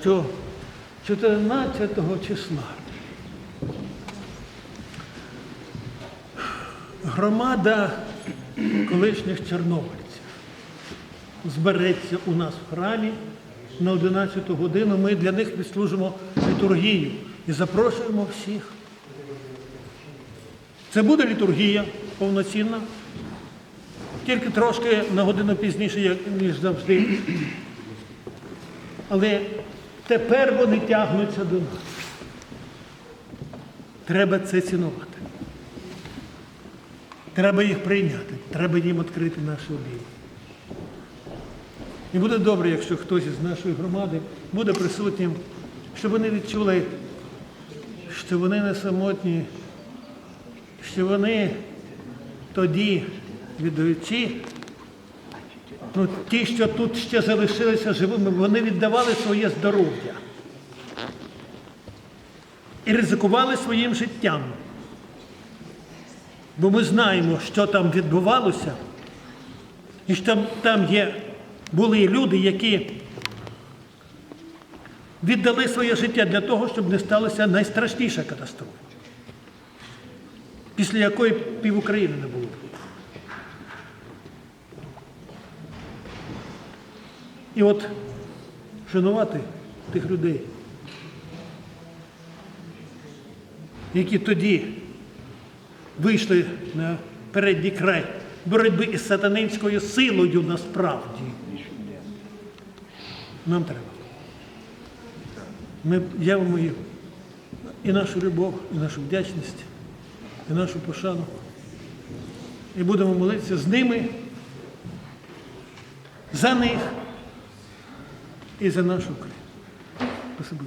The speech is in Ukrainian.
що 14 числа громада колишніх чорнобильців збереться у нас в храмі на 11 годину. Ми для них відслужимо літургію і запрошуємо всіх. Це буде літургія повноцінна, тільки трошки на годину пізніше, ніж завжди. Але тепер вони тягнуться до нас. Треба це цінувати. Треба їх прийняти, треба їм відкрити наші обійми. І буде добре, якщо хтось із нашої громади буде присутнім, щоб вони відчули, що вони не самотні, що вони тоді, віддаючи, ну, ті, що тут ще залишилися живими, вони віддавали своє здоров'я і ризикували своїм життям. Бо ми знаємо, що там відбувалося, і що там, є, були люди, які віддали своє життя для того, щоб не сталася найстрашніша катастрофа, після якої пів України не було. І от шанувати тих людей, які тоді вийшли на передній край боротьби із сатанинською силою насправді. Нам треба. Ми явимо їм і нашу любов, і нашу вдячність, і нашу пошану. І будемо молитися з ними, за них і за нашу Україну. Спасибо.